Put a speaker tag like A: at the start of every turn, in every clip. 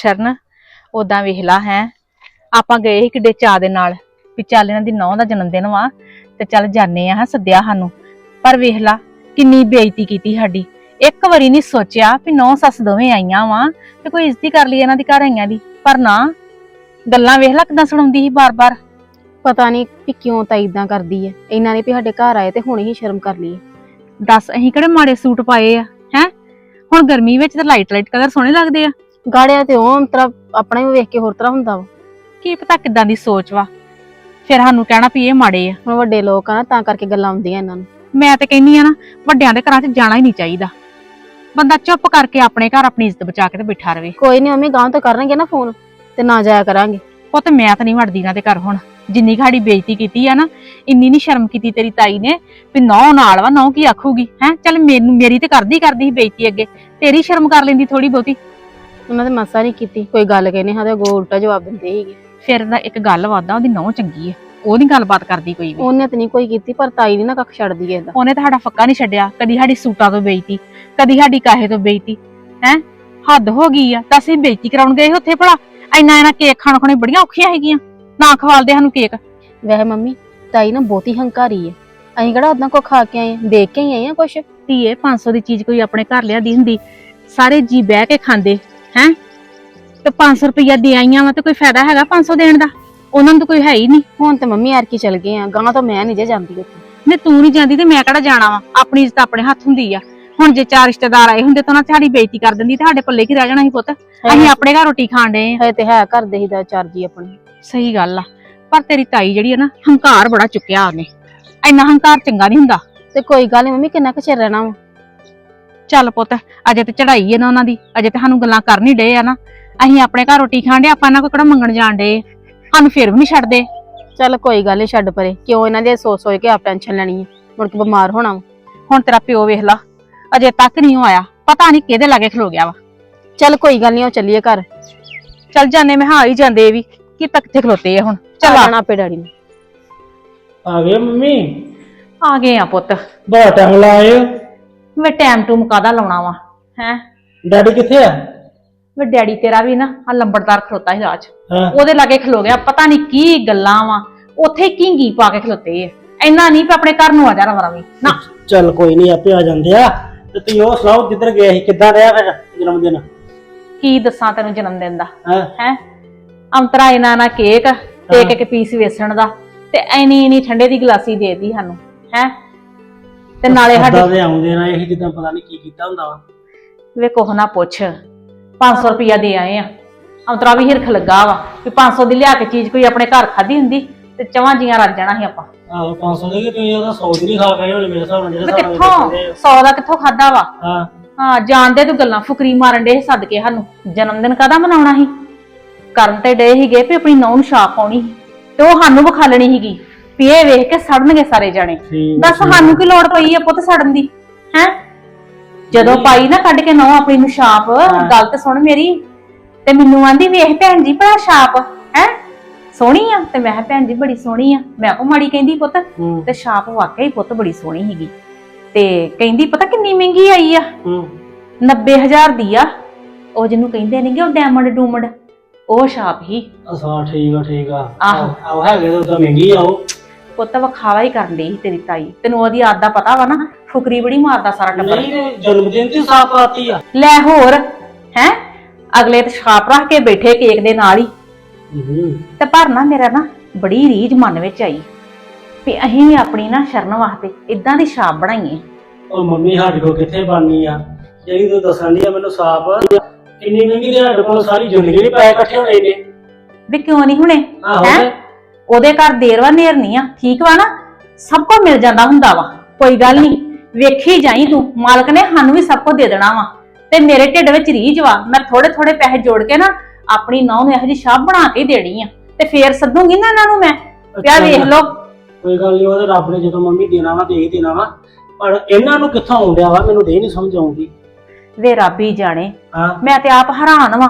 A: ਸ਼ਰਨ ਉਦਾਂ ਵੇਖ ਲਾ ਹੈ। ਆਪਾਂ ਗਏ ਸੀ ਕਿੱਡੇ ਚਾਅ ਦੇ ਨਾਲ ਵੀ ਚੱਲ ਇਹਨਾਂ ਦੀ ਨੌਂ ਦਾ ਜਨਮ ਦਿਨ ਵਾ ਤੇ ਚੱਲ ਜਾਣੇ ਆ ਸੱਦਿਆ ਸਾਨੂੰ। ਪਰ ਵੇਖ ਲਾ ਕਿੰਨੀ ਬੇਇੱਜ਼ਤੀ ਕੀਤੀ ਸਾਡੀ। ਇੱਕ ਵਾਰੀ ਨਹੀਂ ਸੋਚਿਆ ਵੀ ਨੌ ਸੱਸ ਦੋਵੇਂ ਆਈਆਂ ਵਾ ਤੇ ਕੋਈ ਇੱਜ਼ਤੀ ਕਰ ਲਈ ਇਹਨਾਂ ਦੀ ਘਰ ਆਈਆਂ ਦੀ। ਪਰ ਨਾ ਗੱਲਾਂ ਵੇਖ ਲਾ ਕਿਦਾਂ ਸੁਣਾਉਂਦੀ ਸੀ ਬਾਰ-ਬਾਰ।
B: ਪਤਾ ਨਹੀਂ ਵੀ ਕਿਉਂ ਤਾਂ ਇਦਾਂ ਕਰਦੀ ਹੈ ਇਹਨਾਂ ਨੇ ਵੀ ਸਾਡੇ ਘਰ ਆਏ ਤੇ ਹੁਣੇ ਹੀ ਸ਼ਰਮ ਕਰ ਲਈ।
A: ਦੱਸ ਅਸੀਂ ਕਿਹੜੇ ਮਾੜੇ ਸੂਟ ਪਾਏ ਆ ਹੈ? ਹੁਣ ਗਰਮੀ ਵਿੱਚ ਤਾਂ ਲਾਈਟ ਲਾਈਟ ਕਲਰ ਸੋਹਣੇ ਲੱਗਦੇ ਆ।
B: ਗਾੜਿਆ ਤੇ ਉਹ ਅੰਤਰਾ ਆਪਣਾ ਵੀ ਵੇਖ ਕੇ ਹੋਰ ਤਰ੍ਹਾਂ ਹੁੰਦਾ ਵਾ।
A: ਕੀ ਪਤਾ ਕਿਦਾਂ ਦੀ ਸੋਚ ਵਾ। ਫਿਰ ਸਾਨੂੰ ਕਹਿਣਾ ਵੀ ਇਹ ਮਾੜੇ ਆ।
B: ਹੁਣ ਵੱਡੇ ਲੋਕ ਆ ਨਾ ਤਾਂ ਕਰਕੇ ਗੱਲਾਂ ਆਉਂਦੀਆਂ ਇਹਨਾਂ ਨੂੰ।
A: ਮੈਂ ਤੇ ਕਹਿੰਨੀ ਆ ਨਾ ਵੱਡਿਆਂ ਦੇ ਘਰਾਂ 'ਚ ਜਾਣਾ ਹੀ ਨਹੀਂ ਚਾਹੀਦਾ। ਬੰਦਾ ਚੁੱਪ ਕਰਕੇ ਆਪਣੇ ਘਰ ਆਪਣੀ ਇੱਜ਼ਤ ਬਚਾ ਕੇ ਤੇ ਬਿਠਾ ਰਵੇ।
B: ਕੋਈ ਨਹੀਂ ਮੰਮੀ ਗਾਂ ਤੋਂ ਕਰਨਗੇ ਨਾ ਫੋਨ ਤੇ ਨਾ ਜਾਇਆ ਕਰਾਂਗੇ।
A: ਉਹ ਤੇ ਮੈਂ ਤਾਂ ਨਹੀਂ ਵੜਦੀ ਨਾ ਤੇ ਘਰ ਹੁਣ। ਜਿੰਨੀ ਖਾੜੀ ਬੇਇੱਜ਼ਤੀ ਕੀਤੀ ਆ ਨਾ ਇੰਨੀ ਨਹੀਂ ਸ਼ਰਮ ਕੀਤੀ ਤੇਰੀ ਤਾਈ ਨੇ ਵੀ ਨੌ ਨਾਲ ਵਾ ਨੌ ਕੀ ਆਖੂਗੀ ਹੈ? ਚੱਲ ਮੈਨੂੰ ਮੇਰੀ ਤੇ ਕਰਦੀ ਕਰਦੀ ਸੀ ਬੇਇੱਜ਼ਤੀ ਅੱਗੇ। ਤੇਰੀ ਸ਼ਰਮ ਕਰ ਲੈਂਦੀ ਥੋੜੀ ਬਹੁਤੀ।
B: ਉਹਨਾਂ ਦੇ ਮਸਾ ਨਹੀਂ ਕੀਤੀ। ਕੋਈ ਗੱਲ ਕਹਿੰਦੇ ਹਾਂ ਤੇ ਅੱਗੋਂ ਉਲਟਾ ਜਵਾਬ ਦਿੰਦੇ ਸੀਗੇ।
A: ਫਿਰ ਦਾ ਇੱਕ ਗੱਲ ਵਾਦਾ ਉਹਦੀ ਨੌ ਚੰਗੀ ਆ। ਉਹ ਨਹੀਂ ਗੱਲਬਾਤ ਕਰਦੀ ਕੋਈ ਵੀ।
B: ਉਹਨੇ ਤਾਂ ਨਹੀਂ ਕੋਈ ਕੀਤੀ ਪਰ ਤਾਈ ਨਹੀਂ ਨਾ ਕੱਖ ਛੱਡਦੀ ਐ
A: ਉਹਨੇ ਤਾਂ ਸਾਡਾ ਫੱਕਾ ਨਹੀਂ ਛੱਡਿਆ। ਕਦੀ ਸਾਡੀ ਸੂਟਾਂ ਤੋਂ ਬੇਇੱਜ਼ਤੀ ਕਦੀ ਸਾਡੀ ਕਾਹੇ ਤੋਂ ਬੇਇੱਜ਼ਤੀ ਹੈ? ਹੱਦ ਹੋ ਗਈ ਆ। ਤਾਂ ਅਸੀਂ ਬੇਇੱਜ਼ਤੀ ਕਰਾਉਣ ਗਏ ਉੱਥੇ ਭਲਾ। ਇੰਨਾ ਇੰਨਾ ਕੇਕ ਖਾਣ ਖਾਣੇ ਬੜੀਆਂ ਔਖੀਆਂ ਹੈਗੀਆਂ। ਨਾ ਖਵਾਲਦੇ ਸਾਨੂੰ ਕੇਕ।
B: ਵੈਸੇ ਮੰਮੀ ਤਾਈ ਨਾ ਬਹੁਤੀ ਹੰਕਾਰੀ ਐ ਅਸੀਂ ਕਿਹੜਾ ਉਦਾਂ ਕੋ ਖਾ ਕੇ ਆਏ ਆਂ, ਦੇਖ ਕੇ ਹੀ ਆਏ ਆ ਕੁਛ?
A: ਧੀਏ 500 ਦੀ ਚੀਜ਼ ਕੋਈ ਆਪਣੇ ਘਰ ਲਿਆਦੀ ਹੁੰਦੀ। ਸਾਰੇ ਜੀ ਬਹਿ ਕੇ ਖਾਂਦੇ। ਹੈ ਤੇ 500 ਰੁਪਈਆ ਦੇ ਆਈਆਂ ਵਾ ਤੇ ਕੋਈ ਫਾਇਦਾ ਹੈਗਾ 500 ਦੇਣ ਦਾ? ਉਹਨਾਂ ਨੂੰ ਤਾਂ ਕੋਈ ਹੈ ਹੀ ਨਹੀਂ।
B: ਹੁਣ ਤੇ ਮੰਮੀ ਯਾਰ ਕੀ ਚਲ ਗਏ ਆ ਗਾਂ ਤੋਂ ਮੈਂ ਨਹੀਂ ਜੇ ਜਾਂਦੀ ਉੱਥੇ।
A: ਨੇ ਤੂੰ ਨਹੀਂ ਜਾਂਦੀ ਤੇ ਮੈਂ ਕਿਹੜਾ ਜਾਣਾ ਵਾ? ਆਪਣੀ ਇੱਜ਼ਤ ਆਪਣੇ ਹੱਥ ਹੁੰਦੀ ਆ। ਹੁਣ ਜੇ ਚਾਰ ਰਿਸ਼ਤੇਦਾਰ ਆਏ ਹੁੰਦੇ ਤਾਂ ਉਹਨਾਂ ਸਾਡੀ ਬੇਇੱਜ਼ਤੀ ਕਰ ਦਿੰਦੀ ਤੇ ਸਾਡੇ ਪੱਲੇ ਕੀ ਰਹਿ ਜਾਣਾ ਸੀ ਪੁੱਤ? ਅਸੀਂ ਆਪਣੇ ਘਰ ਰੋਟੀ ਖਾਣ ਡਏ ਆ।
B: ਹੈ ਤੇ ਹੈ ਘਰ ਦੇ ਹੀ ਦਾ ਚਾਰਜੀ ਆਪਣੀ।
A: ਸਹੀ ਗੱਲ ਆ। ਪਰ ਤੇਰੀ ਤਾਈ ਜਿਹੜੀ ਆ ਨਾ ਹੰਕਾਰ ਬੜਾ ਚੁੱਕਿਆ ਉਹਨੇ। ਇੰਨਾ ਹੰਕਾਰ ਚੰਗਾ ਨਹੀਂ ਹੁੰਦਾ।
B: ਤੇ ਕੋਈ ਗੱਲ ਨਹੀਂ ਮੰਮੀ ਕਿੰਨਾ ਕੁ ਚਿਰ ਰਹਿਣਾ ਵਾ?
A: ਚੱਲ ਪੁੱਤ ਅਜੇ ਤੇ ਚੜਾਈ ਹੈ ਨਾ ਉਹਨਾਂ ਦੀ ਅਜੇ ਤੇ ਸਾਨੂੰ ਗੱਲਾਂ ਕਰਨ ਹੀ ਡੇ ਆ ਨਾ। ਅਸੀਂ ਆਪਣੇ ਘਰ ਰੋਟੀ ਖਾਣ ਡੇ ਆਪਾਂ ਇਹਨਾਂ ਕੋਲ ਕਿਹੜਾ ਮੰਗਣ ਜਾਣ ਡੇ ਸਾਨੂੰ ਫਿਰ ਵੀ ਨਹੀਂ ਛੱਡਦੇ।
B: ਚੱਲ ਕੋਈ ਗੱਲ ਨੀ ਛੱਡ ਪਰੇ ਕਿਉਂ ਇਹਨਾਂ ਦੇ ਸੋਚ ਸੋਚ ਕੇ ਆਪ ਟੈਨਸ਼ਨ ਲੈਣੀ ਹੈ ਮੁੜ ਕੇ ਬਿਮਾਰ ਹੋਣਾ ਵਾ।
A: ਹੁਣ ਤੇਰਾ ਪਿਓ ਵੇਖ ਲਾ ਅਜੇ ਤੱਕ ਨਹੀਂ ਉਹ ਆਇਆ ਪਤਾ ਨਹੀਂ ਕਿਹਦੇ ਲਾਗੇ ਖਲੋ ਗਿਆ ਵਾ।
B: ਚੱਲ ਕੋਈ ਗੱਲ ਨਹੀਂ ਉਹ ਚੱਲੀਏ ਘਰ।
A: ਚੱਲ ਜਾਣੇ ਮੈਂ ਹਾਂ ਹੀ ਜਾਂਦੇ ਇਹ ਵੀ ਕੀ ਤੱਕ ਕਿੱਥੇ ਖਲੋਤੇ ਆ ਹੁਣ।
B: ਚੱਲ
A: ਆ।
B: ਆਣਾ ਪੇ ਡੈਡੀ ਨੂੰ।
C: ਆ ਗਏ ਮੰਮੀ?
A: ਆ ਗਏ ਆ ਪੁੱਤ।
C: ਬਹੁਤ ਟਾਈਮ ਲਾਏ।
A: ਵੇ ਟਾਈਮ ਟੂਮ ਕਾਦਾ ਲਾਉਣਾ ਵਾ? ਹੈ?
C: ਡੈਡੀ ਕਿੱਥੇ ਆ?
A: ਵੇ ਡੈਡੀ ਤੇਰਾ ਵੀ ਨਾ ਆ ਲੰਬੜਦਾਰ ਖਲੋਤਾ ਸੀ ਰਾਜ।
C: ਹਾਂ।
A: ਉਹਦੇ ਲਾਗੇ ਖਲੋ ਗਿਆ ਪਤਾ ਨਹੀਂ ਕੀ ਗੱਲਾਂ ਵਾ। ਉੱਥੇ ਕਿੰਗੀ ਪਾ ਕੇ ਖਲੋਤੇ ਆ। ਇੰਨਾ ਨਹੀਂ ਵੀ ਆਪਣੇ ਘਰ ਨੂੰ ਆ ਜਾ ਰਵਰਾ ਵੀ ਨਾ।
C: ਚੱਲ ਕੋਈ ਨਹੀਂ ਆਪੇ ਆ ਜਾਂਦੇ ਆ। ਤੇ ਤੁਸੀਂ ਉਹ ਸੁਣਾਓ ਜਿੱਧਰ ਗਏ ਸੀ ਕਿੱਦਾਂ ਰਿਹਾ ਫਿਰ ਜਨਮ ਦਿਨ?
A: ਕੀ ਦੱਸਾਂ ਤੈਨੂੰ ਜਨਮ ਦਿਨ ਦਾ?
C: ਹਾਂ।
A: ਹੈ? ਅੰਤਰਾ ਇਹਨਾਂ ਨਾ ਕੇਕ ਤੇ ਇੱਕ ਇੱਕ ਪੀਸ ਵੇਸਣ ਦਾ। ਤੇ ਐਨੀ ਐਨੀ ਠੰਡੇ ਦੀ ਗਲਾਸੀ ਦੇਤੀ ਸਾਨੂੰ। ਹੈ? ਤੇ ਨਾਲੇ ਸਾਡੀ
C: ਦੇ ਆਉਂਦੇ ਨਾ ਇਹ ਜਿੱਦਾਂ ਪਤਾ ਨਹੀਂ ਕੀ ਕੀਤਾ ਹੁੰਦਾ ਵਾ।
A: ਵੇ ਕੋਹ ਨਾ ਪੁੱਛ 500 ਰੁਪਇਆ ਦੇ ਆਏ ਆ। ਅੰਤਰਾ ਵੀ ਹਿਰਖ ਲੱਗਾ ਵਾ ਕਿ 500 ਦੀ ਲਿਆ ਕੇ ਚੀਜ਼ ਕੋਈ ਆਪਣੇ ਘਰ ਖਾਦੀ ਹੁੰਦੀ ਤੇ ਚਵਾਂ ਜੀਆਂ ਰੱਜ ਜਾਣਾ ਸੀ ਆਪਾਂ।
C: ਆਹੋ 500 ਦੇ ਕਿ ਤੁਸੀਂ ਉਹਦਾ 100 ਦੀ ਨਹੀਂ ਖਾ ਕੇ ਆਏ ਹੋਣੇ ਮੇਰੇ ਹਿਸਾਬ ਨਾਲ ਜਿਹੜੇ
A: ਵੇ
C: ਹਿਸਾਬ ਨਾਲ
A: ਕਿੱਥੋਂ?
C: ਦਿੰਦੇ
A: 100 ਦਾ ਕਿੱਥੋਂ ਖਾਦਾ ਵਾ।
C: ਹਾਂ।
A: ਹਾਂ ਜਾਣਦੇ ਤੂੰ ਗੱਲਾਂ ਫੁਕਰੀ ਮਾਰਨ ਦੇ ਸੱਦ ਕੇ ਸਾਨੂੰ। ਜਨਮ ਦਿਨ ਕਾਦਾ ਮਨਾਉਣਾ ਸੀ? ਕਰਨ ਤੇ ਡੇ ਸੀਗੇ ਵੀ ਆਪਣੀ ਨੌਂ ਨੂੰ ਛਾਪ ਪਾਉਣੀ ਸੀ ਤੇ ਉਹ ਸਾਨੂੰ ਵਿਖਾਲਣੀ ਸੀਗੀ। ਵੀ ਇਹ ਵੇਖ ਕੇ ਸੜਨਗੇ ਸਾਰੇ ਜਾਣੇ।
C: ਠੀਕ
A: ਦੱਸ ਸਾਨੂੰ ਕੀ ਲੋੜ ਪਈ ਆ ਪੁੱਤ ਸੜਨ ਦੀ ਹੈ? ਜਦੋਂ ਪਾਈ ਨਾ ਕੱਢ ਕੇ ਨੌ ਆਪਣੀ ਨੂੰ ਛਾਪ ਗੱਲ ਤੇ ਸੁਣ ਮੇਰੀ ਤੇ ਮੈਨੂੰ ਆਂਦੀ ਵੇਖ ਭੈਣ ਜੀ ਭਲਾ ਛਾਪ ਹੈ? ਸੋਹਣੀ ਆ ਤੇ ਮੈਂ ਕਿਹਾ ਭੈਣ ਜੀ ਬੜੀ ਸੋਹਣੀ ਆ। ਮੈਂ ਕੋ ਮਾੜੀ ਕਹਿੰਦੀ ਪੁੱਤ
C: ਹੂੰ।
A: ਤੇ ਛਾਪ ਵਾਕਈ ਹੀ ਪੁੱਤ ਬੜੀ ਸੋਹਣੀ ਸੀਗੀ। ਤੇ ਕਹਿੰਦੀ ਪਤਾ ਕਿੰਨੀ ਮਹਿੰਗੀ ਆਈ ਆ?
C: ਹੂੰ।
A: 90000 ਦੀ ਆ। ਉਹ ਜਿਹਨੂੰ ਕਹਿੰਦੇ ਨੇਗੇ ਉਹ ਡਾਇਮੰਡ ਡੂਮੰਡ ਉਹ ਛਾਪ ਹੀ।
C: ਅਸਾਂ ਠੀਕ ਆ ਠੀਕ ਆ।
A: ਆਹੋ।
C: ਆਹੋ ਹੈਗੇ ਤਾਂ ਉਦਾਂ ਮਹਿੰਗੀ ਆ ਉਹ।
A: ਪੁੱਤ ਵਿਖਾਵਾ ਹੀ ਕਰਨ ਡਈ ਸੀ ਤੇਰੀ ਤਾਈ। ਤੈਨੂੰ ਉਹਦੀ ਆਦ ਦਾ ਪਤਾ ਵਾ ਨਾ ਫੁਕਰੀ ਬੜੀ ਮਾਰਦਾ ਸਾਰਾ ਟੱਬਰ।
C: ਨਹੀਂ ਜਨਮ ਦਿਨ ਤੇ ਸਾਫ਼ ਆਤੀ ਆ।
A: ਲੈ ਹੋਰ ਹੈ? ਅਗਲੇ ਤੇ ਛਾਪ ਰੱਖ ਕੇ ਬੈਠੇ ਕੇਕ ਦੇ ਨਾਲ ਹੀ। ਤੇ ਪਰ ਨਾ ਮੇਰਾ ਨਾ ਬੜੀ ਰੀਝ ਮਨ ਵਿੱਚ ਆਈ ਵੀ ਅਸੀਂ ਵੀ ਆਪਣੀ ਨਾ ਸ਼ਰਨ ਵਾਸਤੇ ਇਦਾਂ ਦੀ ਛਾਪ ਬਣਾਈਏ।
C: ਉਹ ਮੰਮੀ ਸਾਡੇ ਕੋਲ ਕਿੱਥੇ ਬਣਨੀ ਆ। ਜਿਹੜੀ ਤੂੰ ਦੱਸਣ ਦੀ ਆ ਮੈਨੂੰ ਸਾਫ਼। ਇੰਨੀ ਮਹਿੰਗੀ ਤੇ ਸਾਡੇ ਕੋਲ ਸਾਰੀ ਜ਼ਿੰਦਗੀ ਨਹੀਂ ਪੈਸੇ ਇਕੱਠੇ ਹੋਣੇ ਨੇ।
A: ਵੀ ਕਿਉਂ ਨਹੀਂ ਹੁਣੇ?
C: ਆਹੋ
A: ਹੈਂ?
C: ਤੇ।
A: ਉਹਦੇ ਘਰ ਦੇਰ ਵਾ ਨੇਰ ਨਹੀਂ ਆ ਠੀਕ ਵਾ ਨਾ? ਸਭ ਕੁਝ ਮਿਲ ਜਾਂਦਾ ਹੁੰਦਾ ਵਾ ਕੋਈ ਗੱਲ ਨਹੀਂ। ਵੇਖੀ ਜਾਈ ਤੂੰ ਮਾਲਕ ਨੇ ਸਾਨੂੰ ਵੀ ਸਭ ਕੁਝ ਦੇ ਦੇਣਾ ਵਾ। ਤੇ ਮੇਰੇ ਢਿੱਡ ਵਿੱਚ ਰੀਝ ਵਾ ਮੈਂ ਥੋੜੇ ਥੋੜੇ ਪੈਸੇ ਜੋੜ ਕੇ ਨਾ ਆਪਣੀ ਨੌਂ ਨੂੰ ਇਹੋ ਜਿਹੀ ਸ਼ਾਪ ਬਣਾ ਕੇ ਹੀ ਦੇਣੀ ਆ। ਤੇ ਫੇਰ ਸੱਦੂਗੀ ਨਾ ਇਹਨਾਂ ਨੂੰ ਮੈਂ। ਪਿਆ ਵੇਖ ਲਓ।
C: ਕੋਈ ਗੱਲ ਨਹੀਂ ਉਹਦੇ ਰੱਬ ਨੇ ਜਦੋਂ ਮੰਮੀ ਦੇਣਾ ਵਾ ਦੇ ਹੀ ਦੇਣਾ ਵਾ। ਪਰ ਇਹਨਾਂ ਨੂੰ ਕਿੱਥੋਂ ਆਉਂਦਿਆ ਵਾ ਮੈਨੂੰ ਦੇ ਨਹੀਂ ਸਮਝ ਆਉਂਦੀ।
A: ਵੇ ਰੱਬ ਹੀ ਜਾਣੇ।
C: ਹਾਂ।
A: ਮੈਂ ਤੇ ਆਪ ਹੈਰਾਨ ਵਾਂ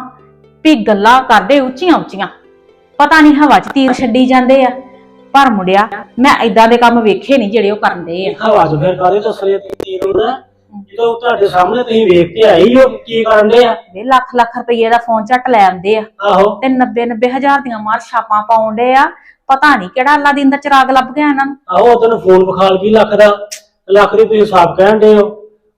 A: ਵੀ ਗੱਲਾਂ ਕਰਦੇ ਉੱਚੀਆਂ ਉੱਚੀਆਂ ਪਤਾ ਨਹੀਂ ਹਵਾ 'ਚ ਤੀਰ ਛੱਡੀ ਜਾਂਦੇ ਆ। ਪਰ ਮੁੰਡਿਆ ਮੈਂ ਐਦਾਂ ਦੇ ਕੰਮ ਵੇਖੇ ਨਹੀਂ ਜਿਹੜੇ ਉਹ ਕਰਦੇ ਆ।
C: ਹਵਾ ਚ ਫਿਰ ਕਾਦੇ ਦੱਸਣੇ ਤੀਰ ਉਹਦਾ ਜਦੋਂ ਤੁਹਾਡੇ ਸਾਹਮਣੇ ਤੁਸੀਂ ਵੇਖ ਕੇ ਆਈ ਹੋ ਕੀ ਕਰਨ ਦੇ ਆ?
A: ਵੇ ਲੱਖ ਲੱਖ ਰੁਪਏ ਦਾ ਫੋਨ ਝੱਟ ਲੈ ਆਉਂਦੇ ਆ।
C: ਆਹੋ।
A: ਤੇ 90 90 ਹਜ਼ਾਰ ਦੀਆਂ ਮਾਰ ਛਾਪਾਂ ਪਾਉਂਦੇ ਆ। ਪਤਾ ਨਹੀਂ ਕਿਹੜਾ ਅੱਲਾ ਦਿਨ ਦਾ ਚਿਰਾਗ ਲੱਭ ਗਿਆ ਇਹਨਾਂ ਨੂੰ।
C: ਆਹੋ ਤੈਨੂੰ ਫੋਨ ਵਿਖਾਲ ਕੀ ਲੱਖ ਦਾ ਲੱਖ ਦੀ ਤੁਸੀਂ ਹਿਸਾਬ ਕਹਿਣ ਦੇ ਹੋ।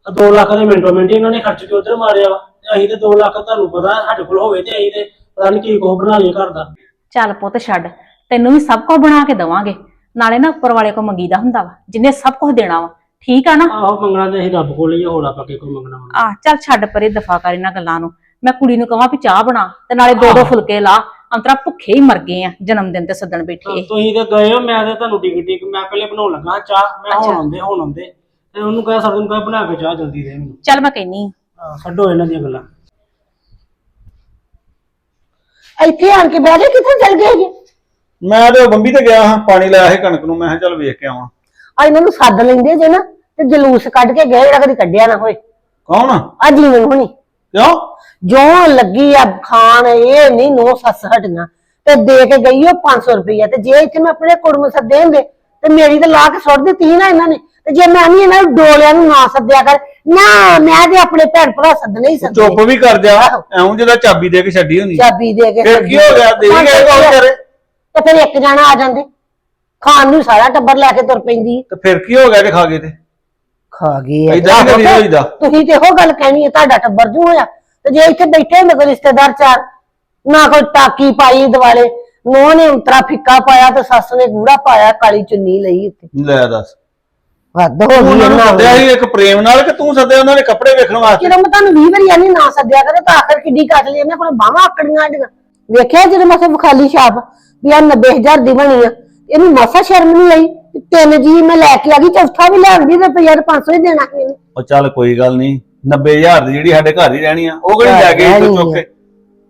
C: 2 ਲੱਖ ਦੇ ਮਿੰਟੋ ਮਿੰਟ ਹੀ ਇਹਨਾਂ ਨੇ ਖਰਚ ਕੇ ਉਧਰ ਮਾਰਿਆ ਵਾ। ਤੇ ਅਸੀਂ ਤੇ 2 ਲੱਖ ਤੁਹਾਨੂੰ ਪਤਾ ਸਾਡੇ ਕੋਲ ਹੋਵੇ ਤੇ ਅਸੀਂ ਤੇ ਪਤਾ ਨਹੀਂ ਕੀ ਕੋ ਬਣਾ ਲਈਏ ਘਰ ਦਾ।
A: ਚੱਲ ਪੁੱਤ ਛੱਡ ਤੈਨੂੰ ਵੀ ਸਭ ਕੁਝ ਬਣਾ ਕੇ ਦਵਾਂਗੇ। ਨਾਲੇ ਨਾ ਉੱਪਰ ਵਾਲੇ ਕੋ ਮੰਗੀਦਾ ਹੁੰਦਾ ਵਾ ਜਿੰਨੇ ਸਭ ਕੁਝ ਦੇਣਾ ਵਾ। ਠੀਕ ਆ ਨਾ?
C: ਆਹੋ ਮੰਗਣਾ ਤੇ ਅਸੀਂ ਰੱਬ ਕੋਲ ਹੀ ਆ, ਹੋਰ ਆਪਾਂ ਮੰਗਣਾ ਵਾ।
A: ਆ ਚੱਲ ਛੱਡ ਪਰੇ ਦਫਾ ਕਰ ਇਹਨਾਂ ਗੱਲਾਂ ਨੂੰ। ਮੈਂ ਕੁੜੀ ਨੂੰ ਕਹਾਂ ਵੀ ਚਾਹ ਬਣਾ ਤੇ ਨਾਲੇ ਦੋ ਦੋ ਫੁਲਕੇ ਲਾ। ਅੰਤਰਾ ਭੁੱਖੇ ਹੀ ਮਰ ਗਏ ਆ ਜਨਮ ਦਿਨ ਤੇ ਸੱਦਣ ਬੈਠੇ
C: ਤੁਸੀਂ ਤੇ ਗਏ ਹੋ ਮੈਂ ਤੇ ਤੁਹਾਨੂੰ ਟਿਕ ਟਿਕ ਮੈਂ ਪਹਿਲੇ ਬਣਾਉਣ ਲੱਗਾ ਚਾਹ ਮੈਂ ਹੁਣ। ਆਉਂਦੇ ਹੁਣ ਆਉਂਦੇ। ਤੇ ਉਹਨੂੰ ਕਹਿ ਸਕਦੇ ਨੂੰ ਕਹਿ ਬਣਾ ਕੇ ਚਾਹ ਜਲਦੀ ਦੇ ਮੈਨੂੰ।
A: ਚੱਲ ਮੈਂ ਕਹਿਨੀ ਆਂ।
C: ਆਹ, ਛੱਡੋ ਇਹਨਾਂ ਦੀਆਂ ਗੱਲਾਂ।
D: ਇੱਥੇ ਆਣ ਕੇ ਬਹਿ ਜਾ ਕਿੱਥੇ ਚਲ ਗਏ ਜੀ
E: ਮੈਂ ਤੇ ਉਹ ਬੰਬੀ ਤੇ ਗਿਆ ਹਾਂ ਪਾਣੀ ਲਾਇਆ ਸੀ ਕਣਕ ਨੂੰ ਮੈਂ ਕਿਹਾ ਚੱਲ ਵੇਖ ਕੇ ਆਵਾਂ।
D: ਆ ਇਹਨਾਂ ਨੂੰ ਸੱਦ ਲੈਂਦੇ ਜੇ ਨਾ ਤੇ ਜਲੂਸ ਕੱਢ ਕੇ ਗਏ ਜਿਹੜਾ ਕਦੀ ਕੱਢਿਆ ਨਾ ਹੋਏ।
E: ਕੌਣ?
D: ਆ ਜੀਵਨ ਹੁਣੀ।
E: ਕਿਉਂ?
D: ਜੋ ਲੱਗੀ ਆ ਖਾਣ ਇਹ ਨਹੀਂ ਨੋ ਸੱਸ ਹਟੀਆਂ। ਤੇ ਦੇ ਕੇ ਗਈ ਉਹ 500 ਰੁਪਈਆ ਤੇ ਜੇ ਇੱਥੇ ਮੈਂ ਆਪਣੇ ਕੁੜਮ ਸੱਦੇ ਹੁੰਦੇ ਤੇ ਮੇਰੀ ਤਾਂ ਲਾ ਕੇ ਸੁੱਟ ਦਿੱਤੀ ਸੀ ਨਾ ਇਹਨਾਂ ਨੇ। ਤੇ ਜੇ ਮੈਂ ਨਹੀਂ ਇਹਨਾਂ ਨੂੰ ਡੋਲਿਆਂ ਨੂੰ ਨਾ ਸੱਦਿਆ ਕਰ ਨਾ ਮੈਂ ਤੇ ਆਪਣੇ ਭੈਣ ਭਰਾ ਸੱਦਣੇ ਹੀ ਸੱਦਣੇ।
E: ਚੁੱਪ ਵੀ ਕਰ ਜਾ ਐਉਂ ਜਿਹਦਾ ਚਾਬੀ ਦੇ ਕੇ ਛੱਡੀ ਹੋਣੀ।
D: ਚਾਬੀ ਦੇ ਕੇ
E: ਫਿਰ ਕੀ ਹੋ ਗਿਆ? ਦੇ ਗਏ ਕੌਣ ਕਰੇ।
D: ਤੇ ਫਿਰ ਇੱਕ ਜਾਣਾ ਆ ਜਾਂਦੇ। ਖਾਣ ਨੂੰ ਸਾਰਾ ਟੱਬਰ ਲੈ ਕੇ ਤੁਰ ਪੈਂਦੀ
E: ਤੇ ਫਿਰ ਕੀ ਹੋ ਗਿਆ ਕਿ ਖਾ ਗਏ ਤੇ?
D: ਖਾ ਗਏ ਆ।
E: ਏਦਾਂ ਨੀ ਕਰੀ
D: ਆਹੋ ਤੇ
E: ਹੋਈਦਾ।
D: ਤੁਸੀਂ ਤੇ ਇਹੋ ਗੱਲ ਕਹਿਣੀ ਹੈ ਤੁਹਾਡਾ ਟੱਬਰ ਜੂ ਹੋਇਆ। ਤੇ ਜੇ ਇੱਥੇ ਬੈਠੇ ਹੁੰਦੇ ਕੋਈ ਰਿਸ਼ਤੇਦਾਰ ਚਾਰ ਨਾ ਕੋਈ ਟਾਕੀ ਪਾਈ ਦਿਵਾਲੇ ਨੋਹ ਨੇ ਉਂਤਰਾ ਫਿੱਕਾ ਪਾਇਆ ਤੇ ਸੱਸ ਨੇ ਗੂੜਾ ਪਾਇਆ ਕਾਲੀ ਚੁੰਨੀ ਲਈ ਉੱਤੇ।
E: ਲੈ ਦੱਸ।
D: ਹੱਦ ਹੋ ਗਈ
E: ਉਹਨਾਂ ਨੂੰ
D: ਇਹਨਾਂ
E: ਸੱਦਿਆ
D: ਦੀ।
E: ਸੀ ਇੱਕ ਪ੍ਰੇਮ ਨਾਲ ਕਿ ਤੂੰ ਸੱਦਿਆ ਉਹਨਾਂ ਨੇ ਕੱਪੜੇ ਵੇਖਣ ਵਾਸਤੇ?
D: ਜਦੋਂ ਮੈਂ ਤੁਹਾਨੂੰ 20 ਵਾਰੀ ਆਨੀ ਨਾ ਸੱਦਿਆ ਕਰੇ ਤਾਂ ਆਖਰ ਕਿੱਡੀ ਕੱਟ ਲਈ ਇਹਨਾਂ ਕੋਲ ਬਾਹਾਂ ਆਕੜੀਆਂ ਆਡੀਆਂ ਵੇਖਿਆ ਜਦੋਂ ਮੈਂ ਸੇ ਖਾਲੀ ਛਾਪ ਵੀ ਆ 90000 ਦੀ ਬਣੀ ਆ। ਇਹਨੂੰ ਮਾਸਾ ਸ਼ਰਮ ਨਹੀਂ ਆਈ? ਵੀ ਤਿੰਨ ਜੀ ਮੈਂ ਲੈ ਕੇ ਆ ਗਈ ਚੌਥਾ ਵੀ ਲੈ ਆਉਂਦੀ ਤੇ ਰੁਪਈਆ 500 ਹੀ ਦੇਣਾ ਸੀ ਇਹਨੇ।
E: ਉਹ ਚੱਲ ਕੋਈ ਗੱਲ ਨਹੀਂ 90000 ਦੀ ਜਿਹੜੀ ਸਾਡੇ ਘਰ ਹੀ ਰਹਿਣੀ ਆ ਉਹ ਕਿਹੜੀ ਲੈ ਗਏ ਇੱਥੋਂ ਚੁੱਕ ਕੇ?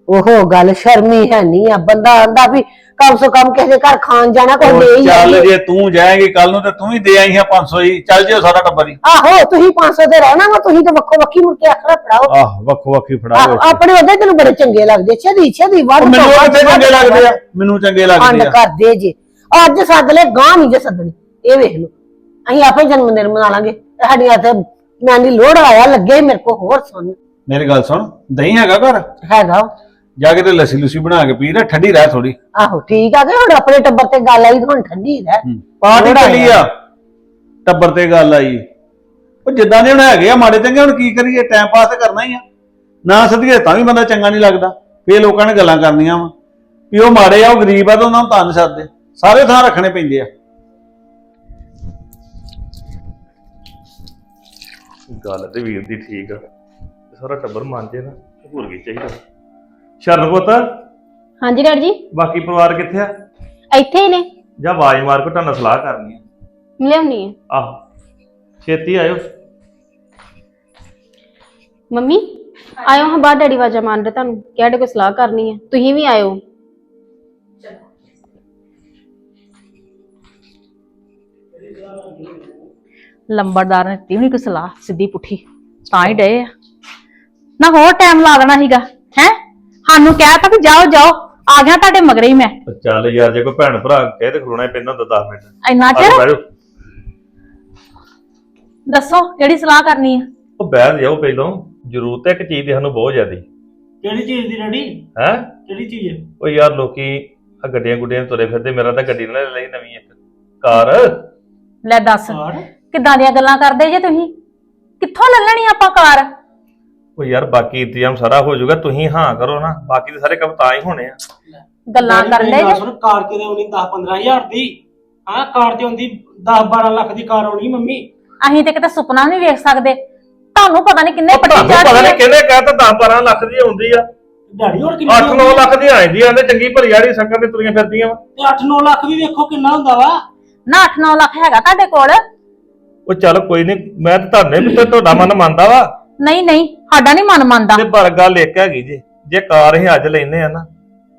D: ਉਹ ਗੱਲ ਸ਼ਰਮੀ ਹੈ ਨਹੀਂ ਆ। ਬੰਦਾ ਆਂਦਾ ਵੀ ਕਮ ਸੋ ਕਮ ਕਿਸੇ ਦੇ ਘਰ ਖਾਣ ਜਾਣਾ ਕੋਈ
E: ਉਹ
D: ਦੇ ਹੀ
E: ਚੱਲ। ਜੇ ਤੂੰ ਜਾਏਂਗੀ ਕੱਲ ਨੂੰ ਤੇ ਤੂੰ ਵੀ ਦੇ ਆਈ ਆ 500 ਹੀ। ਚੱਲ ਜਿਓ ਸਾਰਾ ਟੱਬਰ ਹੀ।
D: ਆਹੋ ਤੁਸੀਂ 500 ਤੇ ਰਹਿਣਾ ਵਾ ਤੁਸੀਂ ਤਾਂ ਵੱਖੋ ਵੱਖੀ ਮੁੜ ਕੇ ਆਖੜਾ ਫੜਾਓ।
E: ਆਹ ਵੱਖੋ ਵੱਖੀ ਫੜਾ
D: ਆਹੋ,
E: ਲਓ
D: ਆਪਣੇ ਉਹਦੇ ਤੈਨੂੰ ਬੜੇ ਚੰਗੇ ਲੱਗਦੇ ਛੇਦੀ ਛੇਦੀ
E: ਉਹ ਮੈਨੂੰ
D: ਤੋਂ ਵੱਧ
E: ਕਿੱਥੇ ਚੰਗੇ ਲੱਗਦੇ ਆ? ਮੈਨੂੰ ਚੰਗੇ ਲੱਗਦੇ ਆ।
D: ਕਰਦੇ ਜੇ। ਅੱਜ ਸੱਦ ਲੈ ਗਾਂ ਨਹੀਂ ਜੇ ਸੱਦਣੀ। ਇਹ ਵੇਖ ਲਓ। ਅਸੀਂ ਆਪੇ ਜਨਮ ਦਿਨ ਮਨਾ ਲਾਂਗੇ। ਸਾਡੀਆਂ ਤੇ ਮੈਂ ਦੀ ਲੋੜ ਆਇਆ ਲੱਗੇ ਮੇਰੇ ਕੋ ਹੋਰ ਸੁਣ।
E: ਮੇਰੀ ਗੱਲ ਸੁਣ। ਦਹੀਂ ਹੈਗਾ ਘਰ?
D: ਹੈਗਾ।
E: ਜਾ ਕੇ ਤੇ ਲੱਸੀ ਲੁੱਸੀ ਬਣਾ ਕੇ ਪੀ ਲੈ ਠੰਡੀ ਰਹਿ ਥੋੜੀ
D: ਆਹੋ ਠੀਕ ਆ ਕਿ ਹੁਣ ਆਪਣੇ ਟੱਬਰ ਤੇ ਗੱਲ ਆਈ ਤਾਂ ਹੁਣ ਠੰਡੀ ਰਹਿ।
E: ਪਾਰਟੀ ਚੱਲੀ ਆ। ਟੱਬਰ ਤੇ ਗੱਲ ਆਈ। ਉਹ ਜਿੱਦਾਂ ਦੇ ਹੁਣ ਹੈਗੇ ਆ ਮਾੜੇ ਚੰਗੇ ਹੁਣ ਕੀ ਕਰੀਏ ਟਾਈਮ ਪਾਸ ਤਾਂ ਕਰਨਾ ਹੀ ਆ। ਨਾ ਸਦੀਏ ਤਾਂ ਵੀ ਬੰਦਾ ਚੰਗਾ ਨਹੀਂ ਲੱਗਦਾ। ਫੇਰ ਲੋਕਾਂ ਨੇ ਗੱਲਾਂ ਕਰਨੀਆਂ ਵਾ। ਵੀ ਉਹ ਮਾੜੇ ਆ ਉਹ ਗਰੀਬ ਆ ਤਾਂ ਉਹਨਾਂ ਨੂੰ ਤਾਂ ਨਹੀਂ ਸੱਦਦੇ। ਸਾਰੇ ਥਾਂ ਰੱਖਣੇ ਪੈਂਦੇ ਆ।
F: ਗੱਲ ਤੇ ਵੀਰ ਦੀ ਠੀਕ ਆ। ਸਾਰਾ ਟੱਬਰ ਮੰਨ ਜੇ ਨਾ ਹੋਰ ਕੀ ਚਾਹੀਦਾ? ਸ਼ਰਨ ਪੁੱਤ
B: ਹਾਂਜੀ ਡੈਡ ਜੀ।
F: ਬਾਕੀ ਪਰਿਵਾਰ ਕਿੱਥੇ ਆ?
B: ਇੱਥੇ ਹੀ ਨੇ।
F: ਜਾਂ ਆਵਾਜ਼ ਮਾਰ ਕੇ ਤੁਹਾਨੂੰ ਸਲਾਹ ਕਰਨੀ ਆ।
B: ਲਿਆਉਣੀ ਹੈ
F: ਆਹੋ ਛੇਤੀ ਆਇਓ।
B: ਮੰਮੀ ਆਇਓ ਹਾਂ ਬਾਹਰ ਡੈਡੀ ਵਾਜਾ ਮਾਰ ਰਹੇ ਤੁਹਾਨੂੰ। ਕਿਹੜੇ ਕੋਈ ਸਲਾਹ ਕਰਨੀ ਹੈ ਤੁਸੀਂ ਵੀ ਆਇਓ।
A: ਲੰਬੜਦਾਰ ਨੇ ਦਿੱਤੀ ਹੋਣੀ ਕੋਈ ਸਲਾਹ ਸਿੱਧੀ ਪੁੱਠੀ। ਤਾਂ ਹੀ ਡਏ ਆ। ਨਾ ਹੋਰ ਟਾਈਮ ਲਾ ਦੇਣਾ ਸੀਗਾ। ਸਾਨੂੰ ਕਹਿ ਤਾ ਵੀ ਜਾਓ ਜਾਓ। ਆ ਗਿਆ ਤੁਹਾਡੇ ਮਗਰੇ ਹੀ ਮੈਂ।
F: ਚੱਲ ਯਾਰ ਜੇ ਕੋਈ ਭੈਣ ਭਰਾ ਕਹੇ ਤੇ ਖਲੋਣਾ ਹੀ ਪੈਂਦਾ ਹੁੰਦਾ 10 ਮਿੰਟ।
A: ਇੰਨਾ ਚਿਰ?
F: ਬਹਿ ਜਾਓ।
A: ਦੱਸੋ ਕਿਹੜੀ ਸਲਾਹ ਕਰਨੀ ਆ?
F: ਉਹ ਬਹਿ ਜਾਓ ਪਹਿਲੋਂ। ਜ਼ਰੂਰਤ ਹੈ ਇੱਕ ਚੀਜ਼ ਦੀ ਸਾਨੂੰ ਬਹੁਤ ਜ਼ਿਆਦੀ।
C: ਕਿਹੜੀ ਚੀਜ਼ ਦੀ ਰੈਡੀ
F: ਹੈ?
C: ਕਿਹੜੀ ਚੀਜ਼ ਹੈ?
F: ਉਹ ਯਾਰ ਲੋਕੀ ਆ ਗੱਡੀਆਂ ਗੁੱਡੀਆਂ ਤੁਰੇ ਫਿਰਦੇ ਮੇਰਾ ਤਾਂ ਗੱਡੀ ਨਾ ਲਈ ਨਵੀਂ ਇੱਕ। ਕਾਰ?
A: ਲੈ ਦੱਸ।
C: ਕਾਰ?
A: ਕਿੱਦਾਂ ਦੀਆਂ ਗੱਲਾਂ ਕਰਦੇ ਜੇ ਤੁਸੀਂ? ਕਿੱਥੋਂ ਲੱਲਣੀ ਆਪਾਂ ਕਾਰ?
F: ਉਹ ਯਾਰ ਬਾਕੀ ਇੰਤਜ਼ਾਮ ਸਾਰਾ ਹੋ ਜਾਊਗਾ ਤੁਸੀਂ ਹਾਂ ਕਰੋ ਨਾ ਬਾਕੀ ਦੇ ਸਾਰੇ ਕੰਮ ਤਾਂ ਹੀ ਹੋਣੇ ਆ।
A: ਗੱਲਾਂ ਕਰਨ ਦੇ ਜੇ?
C: ਸੁਣ ਕਾਰ ਕਿਤੇ ਆਉਣੀ? 10 15000 ਦੀ। ਹਾਂ ਕਾਰ ਤੇ ਹੁੰਦੀ 10 12 ਲੱਖ ਦੀ ਕਾਰ ਆਉਣੀ ਮੰਮੀ।
A: ਅਸੀਂ ਤੇ ਕਿਤੇ ਸੁਪਨਾ ਨਹੀਂ ਵੇਖ ਸਕਦੇ। ਤੁਹਾਨੂੰ ਪਤਾ ਨਹੀਂ ਕਿੰਨੇ ਪੱਟੀ
F: ਤੁਹਾਨੂੰ ਪਤਾ ਨਹੀਂ
A: ਆ।
F: ਕਿਹਨੇ ਕਹਿਤਾ 10 12 ਲੱਖ ਦੀ ਆਉਂਦੀ ਆ।
C: ਡੈਡੀ ਹੋਰ ਕਿੰਨੀ
F: 8 9 ਲੱਖ ਦੀ ਆਂਦੀ ਆਂਦੇ ਚੰਗੀ ਭਲੀ ਆੜੀ ਸੰਗਤ ਤੇ ਤੁਰੀਆਂ ਫਿਰਦੀਆਂ ਵਾ।
C: ਤੇ 8-9 ਲੱਖ ਵੀ ਵੇਖੋ ਕਿੰਨਾ ਹੁੰਦਾ ਵਾ।
A: ਨਾ 8-9 ਲੱਖ ਹੈਗਾ ਤੁਹਾਡੇ ਕੋਲ।
F: ਉਹ ਚੱਲ ਕੋਈ ਨਹੀਂ ਮੈਂ ਤਾਂ ਧਰਨੇ ਵੀ ਤੇ ਤੁਹਾਡਾ ਮਨ ਮੰਨਦਾ ਵਾ।
A: ਨਹੀਂ ਨਹੀਂ ਸਾਡਾ ਨਹੀਂ ਮਨ ਮੰਨਦਾ।
F: ਤੇ ਪਰ ਗੱਲ ਇੱਕ ਹੈਗੀ ਜੇ ਜੇ ਕਾਰ ਅਸੀਂ ਅੱਜ ਲੈਨੇ ਆ ਨਾ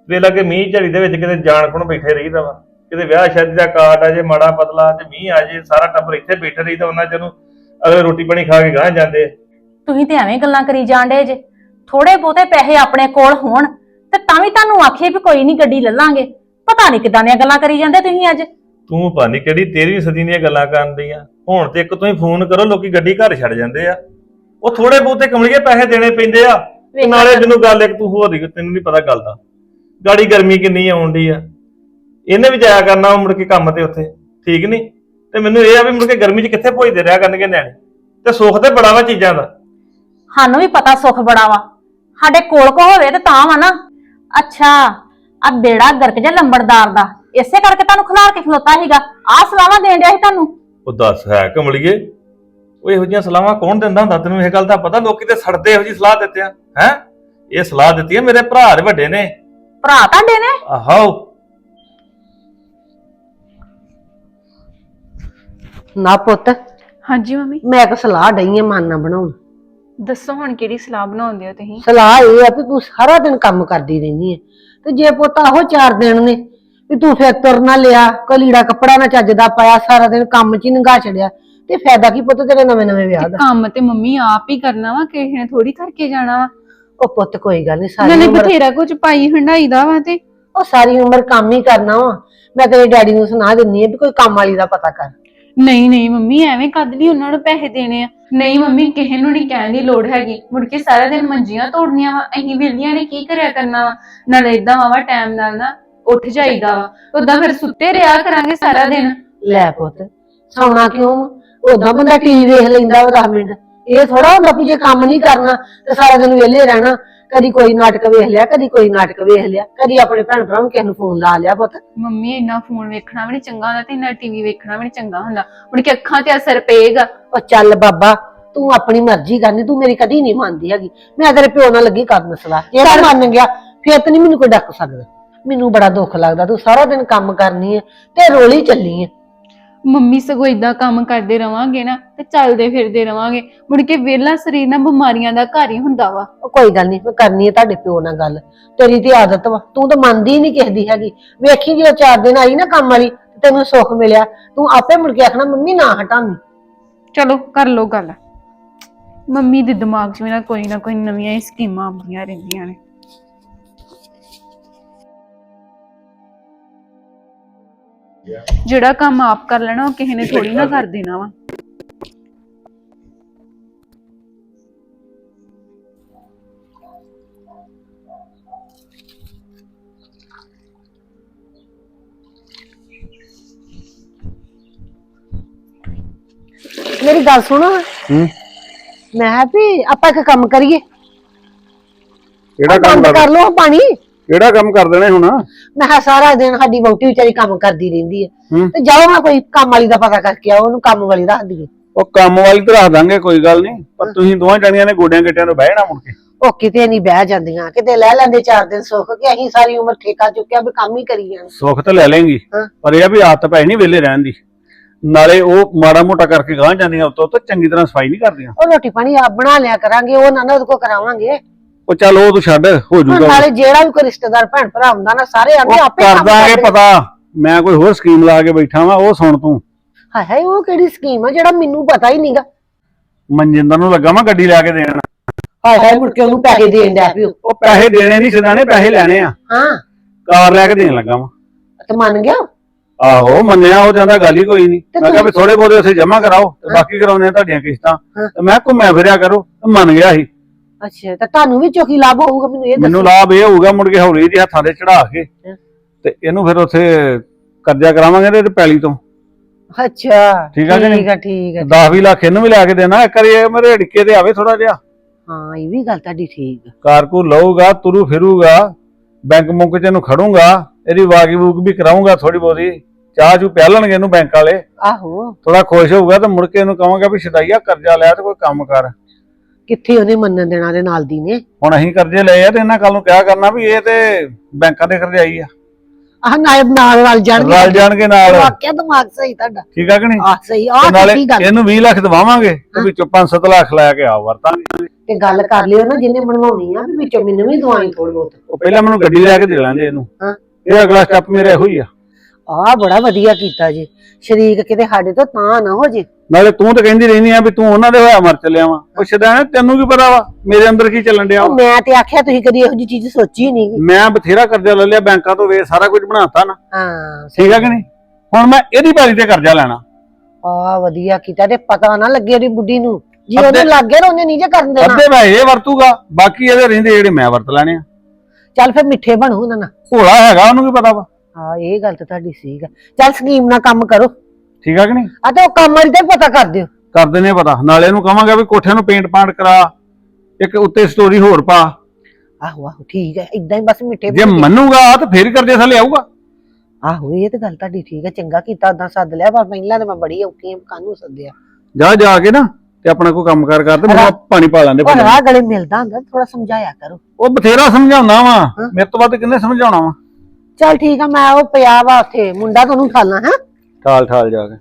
F: ਵੇਲਾ ਕਿ ਮੀਂਹ ਝੜੀ ਦੇ ਵਿੱਚ ਕਿਤੇ ਜਾਣ ਖੁਣ ਬੈਠੇ ਰਹੀਦਾ ਵਾ ਕਿਤੇ ਵਿਆਹ ਸ਼ਾਦੀ ਦਾ ਕਾਰਡ ਆ ਜੇ ਮਾੜਾ ਪਤਲਾ ਤੇ ਮੀਂਹ ਆ ਜੇ ਸਾਰਾ ਟੱਬਰ ਇੱਥੇ ਬੈਠੇ ਰਹੀਦਾ ਉਹਨਾਂ ਚਿਰ ਨੂੰ ਅਗਲੇ ਰੋਟੀ ਪਾਣੀ ਖਾ ਕੇ ਗਾਂ ਜਾਂਦੇ।
A: ਤੁਸੀਂ ਤੇ ਐਵੇਂ ਗੱਲਾਂ ਕਰੀ ਜਾਂਦੇ ਜੇ ਥੋੜੇ ਬਹੁਤੇ ਪੈਸੇ ਆਪਣੇ ਕੋਲ ਹੋਣ ਤੇ ਤਾਂ ਵੀ ਤੁਹਾਨੂੰ ਆਖੀਏ ਵੀ ਕੋਈ ਨਹੀਂ ਗੱਡੀ ਲੈ ਲਾਂਗੇ ਪਤਾ ਨਹੀਂ ਕਿਦਾਂ ਦੀਆਂ ਗੱਲਾਂ ਕਰੀ ਜਾਂਦੇ ਤੁਸੀਂ ਅੱਜ।
F: ਤੂੰ ਪਾਣੀ ਕਿਹੜੀ 13ਵੀਂ ਸਦੀ ਦੀਆਂ ਗੱਲਾਂ ਕਰਨ ਦੀਆਂ ਹੁਣ ਤੇ ਇੱਕ ਤੁਸੀਂ ਫੋਨ ਕਰੋ ਲੋਕੀ ਗੱਡੀ ਘਰ ਛੱਡ ਜਾਂਦੇ ਆ। ਉਹ ਥੋੜੇ ਬਹੁਤੇ ਕਮਲੀਏ ਪੈਸੇ ਦੇਣੇ ਪੈਂਦੇ ਆ। ਤੇ ਨਾਲੇ ਮੈਨੂੰ ਗੱਲ ਇੱਕ ਤੂੰ ਹੋਰ ਹੀ ਤੈਨੂੰ ਨਹੀਂ ਪਤਾ ਗੱਲ ਦਾ। ਗਾੜੀ ਗਰਮੀ ਕਿੰਨੀ ਆਉਣ ਡਈ ਆ। ਇਹਨੇ ਵੀ ਜਾਇਆ ਕਰਨਾ ਮੁੜ ਕੇ ਕੰਮ ਤੇ ਉੱਥੇ ਠੀਕ ਨਹੀਂ ਤੇ ਮੈਨੂੰ ਇਹ ਆ ਵੀ ਮੁੜ ਕੇ ਗਰਮੀ 'ਚ ਕਿੱਥੇ ਭੋਜਦੇ ਰਿਹਾ ਕਰਨਗੇ ਨਿਆਣੇ? ਤੇ ਸੁੱਖ ਤੇ ਬੜਾ ਵਾ ਚੀਜ਼ਾਂ ਦਾ।
A: ਸਾਨੂੰ ਵੀ ਪਤਾ ਸੁੱਖ ਬੜਾ ਵਾ। ਸਾਡੇ ਕੋਲ ਕੋ ਹੋਵੇ ਤੇ ਤਾਂ ਵਾ ਨਾ। ਅੱਛਾ ਆ ਬੇੜਾ ਗਰਕ ਜਾਂ ਲੰਬੜਦਾਰ ਦਾ। ਇਸੇ ਕਰਕੇ ਤੁਹਾਨੂੰ ਖਿਲਾਰ ਕੇ ਖਲੋਤਾ ਸੀਗਾ। ਆਹ ਸਲਾਹਾਂ ਦੇਣ ਡਿਆ ਸੀ ਤੁਹਾਨੂੰ।
F: ਉਹ ਦੱਸ ਹੈ ਕਮਲੀਏ ਉਹ ਇਹੋ ਜਿਹੀਆਂ ਸਲਾਹਾਂ ਕੌਣ ਦਿੰਦਾ ਹੁੰਦਾ? ਤੈਨੂੰ ਇਹ ਗੱਲ ਦਾ ਪਤਾ? ਲੋਕੀ ਤੇ ਸੜਦੇ ਇਹੋ ਜਿਹੀ ਸਲਾਹ ਦਿੱਤੇ ਆ ਹੈ? ਇਹ ਸਲਾਹ ਦਿੱਤੀ ਆ ਮੇਰੇ ਭਰਾ ਦੇ ਵੱਡੇ ਨੇ।
A: ਭਰਾ ਤੁਹਾਡੇ ਨੇ?
F: ਆਹੋ।
D: ਨਾ ਪੁੱਤ
B: ਹਾਂਜੀ ਮੰਮੀ।
D: ਮੈਂ ਇੱਕ ਸਲਾਹ ਡਈ ਆ ਮਨ ਬਣਾਉਣ।
B: ਦੱਸੋ ਹੁਣ ਕਿਹੜੀ ਸਲਾਹ ਬਣਾਉਂਦੇ ਹੋ ਤੁਸੀਂ?
D: ਸਲਾਹ ਇਹ ਆ ਵੀ ਤੂੰ ਸਾਰਾ ਦਿਨ ਕੰਮ ਕਰਦੀ ਰਹਿੰਦੀ ਹੈ ਤੇ ਜੇ ਪੁੱਤ ਆਹੋ ਚਾਰ ਦਿਨ ਨੇ ਵੀ ਤੂੰ ਫਿਰ ਤੁਰ ਨਾ ਲਿਆ ਕੋਈ ਲੀੜਾ ਕੱਪੜਾ ਨਾ ਚੱਜ ਦਾ ਪਾਇਆ ਸਾਰਾ ਦਿਨ ਕੰਮ 'ਚ ਹੀ ਨੰਗਾ ਛੜਿਆ ਤੇ ਫਾਇਦਾ ਕੀ ਪੁੱਤ ਤੇਰੇ ਨਵੇਂ ਨਵੇਂ ਵਿਆਹ ਦਾ?
B: ਕੰਮ ਤੇ ਮੰਮੀ ਆਪ ਹੀ ਕਰਨਾ ਵਾ ਕਿਸੇ ਨੇ ਥੋੜੀ ਕਰਕੇ ਜਾਣਾ ਵਾ।
D: ਉਹ ਪੁੱਤ ਕੋਈ ਗੱਲ ਨਹੀਂ ਸਾਰੀ
B: ਨਾਲੇ
D: ਉਮਰ
B: ਬਥੇਰਾ ਕੁਝ ਪਾਈ ਹੰਡਾਈ ਦਾ ਵਾ ਤੇ।
D: ਉਹ ਸਾਰੀ ਉਮਰ ਕੰਮ ਹੀ ਕਰਨਾ ਵਾ। ਮੈਂ ਤੇਰੇ ਡੈਡੀ ਨੂੰ ਸੁਣਾ ਦਿੰਨੀ ਆ ਵੀ ਕੋਈ ਕੰਮ ਵਾਲੀ ਦਾ ਪਤਾ ਕਰ।
B: ਨਹੀਂ ਨਹੀਂ ਮੰਮੀ ਐਵੇਂ ਕਦ ਲਈ ਉਹਨਾਂ ਨੂੰ ਪੈਸੇ ਦੇਣੇ ਆ। ਨਹੀਂ ਮੰਮੀ ਕਿਸੇ ਨੂੰ ਨਹੀਂ ਕਹਿਣ ਦੀ ਲੋੜ ਹੈਗੀ। ਮੁੜ ਕੇ ਸਾਰਾ ਦਿਨ ਮੰਜੀਆਂ ਤੋੜਨੀਆਂ ਵਾ। ਅਸੀਂ ਵਿਹਲੀਆਂ ਨੇ ਕੀ ਕਰਿਆ ਕਰਨਾ ਵਾ? ਨਾਲੇ ਇਦਾਂ ਵਾ ਟਾਈਮ ਨਾਲ ਨਾ ਉੱਠ ਜਾਈਦਾ ਵਾ। ਉਦਾਂ ਫਿਰ ਸੁੱਤੇ ਰਿਹਾ ਕਰਾਂਗੇ ਸਾਰਾ ਦਿਨ।
D: ਲੈ ਪੁੱਤ ਸੌਣਾ ਕਿਉਂ ਉਦਾਂ ਬੰਦਾ ਟੀਵੀ ਵੇਖ ਲੈਂਦਾ ਵਾ 10 ਮਿੰਟ। ਇਹ ਥੋੜਾ ਹੁੰਦਾ ਵੀ ਜੇ ਕੰਮ ਨਹੀਂ ਕਰਨਾ ਤੇ ਸਾਰਾ ਦਿਨ ਵਿਹਲੇ ਰਹਿਣਾ। ਕਦੀ ਕੋਈ ਨਾਟਕ ਵੇਖ ਲਿਆ ਕਦੀ ਕੋਈ ਨਾਟਕ ਵੇਖ ਲਿਆ ਕਦੀ ਆਪਣੇ ਭੈਣ ਭਰਾ ਨੂੰ ਕਿਸੇ ਨੂੰ ਫੋਨ ਲਾ ਲਿਆ ਪੁੱਤ।
B: ਮੰਮੀ ਇੰਨਾ ਫੋਨ ਵੇਖਣਾ ਵੀ ਨਹੀਂ ਚੰਗਾ ਹੁੰਦਾ ਤੇ ਇੰਨਾ ਟੀਵੀ ਵੇਖਣਾ ਵੀ ਨਹੀਂ ਚੰਗਾ ਹੁੰਦਾ। ਮੁੜ ਕੇ ਅੱਖਾਂ ਤੇ ਅਸਰ ਪਏਗਾ।
D: ਉਹ ਚੱਲ ਬਾਬਾ ਤੂੰ ਆਪਣੀ ਮਰਜ਼ੀ ਕਰਨੀ ਤੂੰ ਮੇਰੀ ਕਦੀ ਨਹੀਂ ਮੰਨਦੀ ਹੈਗੀ। ਮੈਂ ਤੇਰੇ ਪਿਓ ਨਾਲ ਲੱਗੀ ਕਰਨ ਸਲਾਹ। ਜੇ ਤੂੰ ਮੰਨ ਗਿਆ ਫਿਰ ਤਾਂ ਨਹੀਂ ਮੈਨੂੰ ਕੋਈ ਡੱਕ ਸਕਦਾ। ਮੈਨੂੰ ਬੜਾ ਦੁੱਖ ਲੱਗਦਾ ਤੂੰ ਸਾਰਾ ਦਿਨ ਕੰਮ ਕਰਨੀ ਹੈ ਤੇ ਰੋਲੀ ਚੱਲੀ ਹੈ।
B: ਮੰਮੀ ਸਗੋਂ ਇਦਾਂ ਕੰਮ ਕਰਦੇ ਰਵਾਂਗੇ ਨਾ ਤੇ ਚੱਲਦੇ ਫਿਰਦੇ ਰਵਾਂਗੇ। ਮੁੜ ਕੇ ਵਿਹਲਾ ਸਰੀਰ ਨਾ ਬਿਮਾਰੀਆਂ ਦਾ ਘਰ ਹੀ ਹੁੰਦਾ ਵਾ।
D: ਉਹ ਕੋਈ ਗੱਲ ਨਹੀਂ ਮੈਂ ਕਰਨੀ ਹੈ ਤੁਹਾਡੇ ਪਿਓ ਨਾਲ ਗੱਲ। ਤੇਰੀ ਤੇ ਆਦਤ ਵਾ ਤੂੰ ਤਾਂ ਮੰਨਦੀ ਨਹੀਂ ਕਿਸੇ ਦੀ ਹੈਗੀ। ਵੇਖੀ ਜਦੋਂ ਚਾਰ ਦਿਨ ਆਈ ਨਾ ਕੰਮ ਵਾਲੀ ਤੇ ਤੈਨੂੰ ਸੁੱਖ ਮਿਲਿਆ। ਤੂੰ ਆਪੇ ਮੁੜ ਕੇ ਆਖਣਾ ਮੰਮੀ ਨਾ ਹਟਾਵੀਂ
B: ਚਲੋ ਕਰ ਲੋ ਗੱਲ। ਮੰਮੀ ਦੇ ਦਿਮਾਗ 'ਚ ਵੀ ਨਾ ਕੋਈ ਨਾ ਕੋਈ ਨਵੀਆਂ ਹੀ ਸਕੀਮਾਂ ਆਉਂਦੀਆਂ ਰਹਿੰਦੀਆਂ ਨੇ। ਜਿਹੜਾ ਕੰਮ ਆਪ ਕਰ ਲੈਣਾ ਉਹ ਕਿਸੇ ਨੇ ਥੋੜੀ ਨਾ ਕਰ ਦੇਣਾ ਵਾ।
D: ਮੇਰੀ ਗੱਲ ਸੁਣੋ।
E: ਹੂੰ।
D: ਮੈਂ ਕਿਹਾ ਵੀ ਆਪਾਂ ਇੱਕ ਕੰਮ ਕਰੀਏ।
E: ਕਿਹੜਾ ਕੰਮ ਕਰ
D: ਲਓ ਪਾਣੀ।
E: ਕਿਹੜਾ ਕੰਮ ਕਰ ਦੇਣੇ ਹੁਣ?
D: ਮੈਂ ਕਿਹਾ ਸਾਰਾ ਦਿਨ ਸਾਡੀ ਵਹੁਟੀ ਵਿਚਾਰੀ ਕੰਮ ਕਰਦੀ ਰਹਿੰਦੀ ਹੈ।
E: ਹੂੰ।
D: ਤੇ ਜਾਓ ਨਾ ਕੋਈ ਕੰਮ ਵਾਲੀ ਦਾ ਪਤਾ ਕਰਕੇ ਆਓ ਉਹਨੂੰ ਕੰਮ ਵਾਲੀ ਰੱਖ ਦਈਏ।
E: ਉਹ ਕੰਮ ਵਾਲੀ ਤੇ ਰੱਖ ਦਾਂਗੇ ਕੋਈ ਗੱਲ ਨਹੀਂ। ਪਰ ਤੁਸੀਂ ਦੋਵਾਂ ਜਣੀਆਂ ਨੇ ਗੋਡਿਆਂ ਗਿੱਟਿਆਂ ਨੂੰ ਬਹਿਣਾ ਮੁੜ ਕੇ।
D: ਉਹ ਕਿਤੇ ਨਹੀਂ ਬਹਿ ਜਾਂਦੀਆਂ ਕਿਤੇ ਲੈ ਲੈਂਦੇ ਚਾਰ ਦਿਨ ਸੁੱਖ ਕੇ ਅਸੀਂ ਸਾਰੀ ਉਮਰ ਠੇਕਾ ਚੁੱਕਿਆ ਵੀ ਕੰਮ ਹੀ ਕਰੀ ਜਾਣਾ।
E: ਸੁੱਖ ਤਾਂ ਲੈ ਲੇਂਗੀ
D: ਹਾਂ।
E: ਪਰ ਇਹ ਆ ਵੀ ਆਦਤ ਪੈ ਨਹੀਂ ਵਿਹਲੇ ਰਹਿਣ ਦੀ। ਨਾਲੇ ਉਹ ਮਾੜਾ ਮੋਟਾ ਕਰਕੇ ਗਾਂ ਜਾਂਦੀਆਂ ਉੱਤੋਂ ਤਾਂ ਚੰਗੀ ਤਰ੍ਹਾਂ ਸਫ਼ਾਈ ਨਹੀਂ ਕਰਦੀਆਂ।
D: ਉਹ ਰੋਟੀ ਪਾਣੀ ਆਪ ਬਣਾ ਲਿਆ ਕਰਾਂਗੇ ਉਹ ਨਾ ਨਾ ਉਹਦੇ ਕੋ ਕਰਾਵਾਂਗੇ।
E: ਉਹ ਚੱਲ ਉਹ ਤੂੰ ਛੱਡ ਹੋ
D: ਹੁਣ
E: ਜੂਗਾ
D: ਨਾਲੇ ਜਿਹੜਾ ਵੀ ਕੋਈ ਰਿਸ਼ਤੇਦਾਰ ਭੈਣ ਭਰਾ ਹੁੰਦਾ ਨਾ ਸਾਰੇ ਆਂਦੇ
E: ਉਹ
D: ਆਪੇ ਕੰਮ ਕਰਦੇ।
E: ਪਤਾ ਮੈਂ ਕੋਈ ਹੋਰ ਸਕੀਮ ਲਾ ਕੇ ਬੈਠਾ ਵਾਂ ਉਹ ਸੁਣ ਤੂੰ।
D: ਹਾਏ ਹਾਏ ਉਹ ਕਿਹੜੀ ਸਕੀਮ ਆ ਜਿਹੜਾ ਮੈਨੂੰ ਪਤਾ ਹੀ ਨਹੀਂਗਾ
E: ਮਨਜਿੰਦਰ ਨੂੰ ਲੱਗਾ ਵਾਂ ਗੱਡੀ ਲੈ ਕੇ ਦੇਣ।
D: ਹਾਏ ਹਾਏ ਮੁੜ ਕੇ ਉਹਨੂੰ ਪੈਸੇ ਦੇਣ ਦਾ ਪਿਓ।
E: ਉਹ ਪੈਸੇ ਦੇਣੇ ਨਹੀਂ ਸਿਧਾਣੇ ਪੈਸੇ ਲੈਣੇ ਆ।
D: ਹਾਂ।
E: ਕਾਰ ਲੈ ਕੇ ਦੇਣ ਲੱਗਾ ਵਾਂ।
D: ਤੇ ਮੰਨ ਗਿਆ
E: ਆਹੋ ਮੰਨਿਆ ਉਹ ਜਾਂਦਾ ਗੱਲ ਹੀ ਕੋਈ ਨਹੀਂ।
D: ਤੇ
E: ਮੈਂ ਕਿਹਾ ਵੀ ਥੋੜੇ ਬਹੁਤੇ ਉੱਥੇ ਜਮ੍ਹਾਂ ਕਰਾਓ ਤੇ ਬਾਕੀ ਕਰਾਉਣੇ ਆ ਤੁਹਾਡੀਆਂ ਕਿਸ਼ਤਾਂ। ਤੇ ਮੈਂ ਘੁੰਮਿਆ ਫਿਰਿਆ ਕਰੋ ਤੇ ਮੰਨ ਗਿਆ ਸੀ।
D: ਅੱਛਾ ਤਾਂ ਤੁਹਾਨੂੰ ਵੀ ਚੋਖੀ ਲਾਭ ਹੋਊਗਾ ਮੈਨੂੰ ਇਹ
E: ਮੈਨੂੰ ਲਾਭ ਇਹ ਹੋਊਗਾ ਮੁੜ ਕੇ ਹੌਲੀ ਜਿਹੇ ਹੱਥਾਂ ਤੇ ਚੜਾ ਕੇ। ਤੇ ਇਹਨੂੰ ਫਿਰ ਉੱਥੇ ਕਰਜ਼ਾ ਕਰਾਵਾਂਗੇ ਤੇ ਪੈਲੀ ਤੋਂ।
D: ਅੱਛਾ
E: ਠੀਕ ਆ ਕਿ?
D: ਠੀਕ ਆ ਠੀਕ ਆ।
E: 10 20 ਲੱਖ ਇਹਨੂੰ ਵੀ ਲੈ ਕੇ ਦੇਣਾ ਇੱਕ ਵਾਰੀ ਇਹ ਮੇਰੇ ਢਿੱਕੇ ਤੇ ਆਵੇ ਥੋੜਾ ਜਿਹਾ।
D: ਹਾਂ ਇਹ ਵੀ ਗੱਲ ਤੁਹਾਡੀ ਠੀਕ ਆ।
E: ਕਾਰਕੂ ਲਊਗਾ ਤੁਰੂ ਫਿਰੂਗਾ ਬੈਂਕ ਮੁੰਕ ਚ ਇਹਨੂੰ ਖੜੂੰਗਾ ਇਹਦੀ ਵਾਗੀ ਵੂਕ ਵੀ ਕਰਾਉਂਗਾ ਥੋੜੀ ਬਹੁਤੀ ਚਾਹ ਚੂ ਪਿਆਲਣਗੇ ਇਹਨੂੰ ਬੈਂਕ ਵਾਲੇ।
D: ਆਹੋ।
E: ਥੋੜਾ ਖੁਸ਼ ਹੋਊਗਾ ਤੇ ਮੁੜ ਕੇ ਇਹਨੂੰ ਕਹਾਂਗਾ ਵੀ ਸ਼ਦਾਈਆ ਕਰਜ਼ਾ ਲਿਆ ਤੇ ਕੋਈ ਕੰਮ ਕਰ।
D: ਕਿੱਥੇ ਉਹਨੇ ਮੰਨਣ ਦੇਣਾ ਦੇ ਨਾਲ ਦੀ ਨੇ?
E: ਹੁਣ ਅਸੀਂ ਕਰਜ਼ੇ ਲਏ ਆ ਤੇ ਇਹਨਾਂ ਕੱਲ ਨੂੰ ਕਿਹਾ ਕਰਨਾ ਵੀ ਇਹ ਤੇ ਬੈਂਕਾਂ ਦੇ ਕਰਜ਼ਾਈ ਆ।
D: ਆਹ ਨਾਇਬ ਨਾਲ ਰਲ ਜਾਣਗੇ।
E: ਰਲ ਜਾਣਗੇ ਨਾਲ।
D: ਵਾਕਿਆ ਦਿਮਾਗ ਸਹੀ ਤੁਹਾਡਾ।
E: ਠੀਕ ਆ ਕਿ ਨਹੀਂ?
D: ਆ ਸਹੀ ਆ
E: ਤੇ ਨਾਲੇ
D: ਕੀ ਗੱਲ।
E: ਇਹਨੂੰ 20 ਲੱਖ ਦਵਾਵਾਂਗੇ ਤੇ ਵਿੱਚੋਂ 5-7 ਲੱਖ ਲੈ ਕੇ ਆ ਵਰਤਾਂਗੇ।
D: ਤੇ ਗੱਲ ਕਰ ਲਿਓ ਨਾ ਜਿਹਨੇ ਬਣਵਾਉਣੀ ਆ ਵੀ ਵਿੱਚੋਂ ਮੈਨੂੰ ਵੀ ਦਵਾਈ ਥੋੜੀ ਬਹੁਤ।
E: ਉਹ ਪਹਿਲਾਂ ਮੈਨੂੰ ਗੱਡੀ ਲੈ ਕੇ ਦੇ ਲੈਂਦੇ ਇਹਨੂੰ।
D: ਹਾਂ।
E: ਇਹ ਅਗਲਾ ਸਟੈਪ ਮੇਰਾ ਇਹੋ ਹੀ ਆ।
D: ਆ ਬੜਾ ਵਧੀਆ ਕੀਤਾ ਜੀ। ਸ਼ਰੀਕ ਕਿਤੇ ਸਾਡੇ ਤੋਂ ਤਾਂ ਨਾ ਹੋ ਜੇ।
E: ਨਾਲੇ ਤੂੰ ਤਾਂ ਕਹਿੰਦੀ ਰਹਿੰਦੀ ਆ ਵੀ ਤੂੰ ਉਹਨਾਂ ਦੇ ਹੋਇਆ ਮਰ ਚੱਲਿਆ ਵਾ। ਪੁੱਛਦਾ ਹੈ ਤੈਨੂੰ ਕੀ ਪਤਾ ਵਾ? ਮੇਰੇ ਅੰਦਰ ਕੀ ਚੱਲਣ ਡਿਆ ਵਾ?
D: ਮੈਂ ਤੇ ਆਖਿਆ ਤੁਸੀਂ ਕਦੀ ਇਹੋ ਜੀ ਚੀਜ਼ ਸੋਚੀ ਨਹੀਂ
E: ਮੈਂ ਬਥੇਰਾ ਕਰਜ਼ਾ ਲੈ ਲਿਆ ਬੈਂਕਾਂ ਤੋਂ ਵੇ ਸਾਰਾ ਕੁਝ ਬਣਾਤਾ ਨਾ।
D: ਹਾਂ
E: ਠੀਕ ਆ ਕਿ ਨਹੀਂ? ਹੁਣ ਮੈਂ ਇਹਦੀ ਪੈਲੀ ਤੇ ਕਰਜ਼ਾ ਲੈਣਾ।
D: ਆ ਵਧੀਆ ਕੀਤਾ ਤੇ ਪਤਾ ਨਾ ਲੱਗੇ ਉਹਦੀ ਬੁੱਢੀ ਨੂੰ। ਜੇ ਉਹਦੇ
E: ਅੱਧੇ-
D: ਲੱਗ ਉਹਨੇ ਨਹੀਂ ਜੇ ਕਰਨ ਦੇਣਾ।
E: ਅੱਧੇ ਮੈਂ ਇਹ ਵਰਤੂਗਾ ਬਾਕੀ ਇਹਦੇ ਰਹਿੰਦੇ ਜਿਹੜੇ ਮੈਂ ਵਰਤ ਲੈਣੇ ਆ।
D: ਚੱਲ ਫਿਰ ਮਿੱਠੇ ਬਣੂ ਉਹਨਾਂ ਨਾਲ।
E: ਭੋਲਾ ਹੈਗਾ ਉਹਨੂੰ ਕੀ ਪਤਾ ਵਾ?
D: ਹਾਂ ਇਹ ਗੱਲ ਤਾਂ ਤੁਹਾਡੀ ਠੀਕ ਆ ਚੱਲ ਸਕੀਮ ਨਾਲ ਕੰਮ ਕਰੋ।
E: ਠੀਕ ਆ ਕਿ ਨਹੀਂ?
D: ਆ ਤੇ ਉਹ ਕੰਮ ਵਾਲੀ ਦਾ ਵੀ ਪਤਾ ਕਰ ਦਿਓ।
E: ਕਰਦੇ ਨੇ ਪਤਾ। ਨਾਲੇ ਇਹਨੂੰ ਕਵਾਂਗਾ ਵੀ ਕੋਠਿਆਂ ਨੂੰ ਪੇਂਟ ਪਾਂਟ ਕਰਾ। ਇੱਕ ਉੱਤੇ ਸਟੋਰੀ ਹੋਰ ਪਾ।
D: ਆਹੋ ਆਹੋ ਠੀਕ ਹੈ ਇਦਾਂ ਹੀ ਬਸ ਮਿੱਠੇ
E: ਜੇ ਮੰਨੂਗਾ ਤਾਂ ਫੇਰ ਕਰਜ਼ੇ ਥੱਲੇ ਆਊਗਾ।
D: ਆਹੋ ਇਹ ਤੇ ਗੱਲ ਤੁਹਾਡੀ ਠੀਕ ਹੈ ਚੰਗਾ ਕੀਤਾ ਉਦਾਂ ਸੱਦ ਲਿਆ। ਪਰ ਪਹਿਲਾਂ ਤੇ ਮੈਂ ਬੜੀ ਔਖੀ ਕਾਨੂੰ ਸੱਦਿਆ।
E: ਜਾ ਜਾ ਕੇ ਨਾ ਤੇ ਆਪਣਾ ਕੋਈ ਕੰਮ ਕਾਰ ਕਰ ਤੇ ਮੈਨੂੰ ਪਾਣੀ ਪਾ ਲੈਂਦੇ
D: ਪਰ। ਰਾਹ ਗਲੇ ਮਿਲਦਾ ਹੁੰਦਾ ਥੋੜਾ ਸਮਝਾਇਆ ਕਰੋ।
E: ਉਹ ਬਥੇਰਾ ਸਮਝਾਉਣਾ ਵਾ। ਮੇਰੇ ਤੋਂ ਵੱਧ ਕਿੰਨੇ ਸਮਝਾਉਣਾ ਵਾ?
D: ਚੱਲ ਠੀਕ ਆ, ਮੈਂ ਉਹ ਪਿਆ ਵਾ ਉੱਥੇ, ਮੁੰਡਾ ਤੁਹਾਨੂੰ ਉਠਾਲਾਂ ਹੈ?
E: ਠਾਲ ਠਾਲ ਜਾ ਕੇ।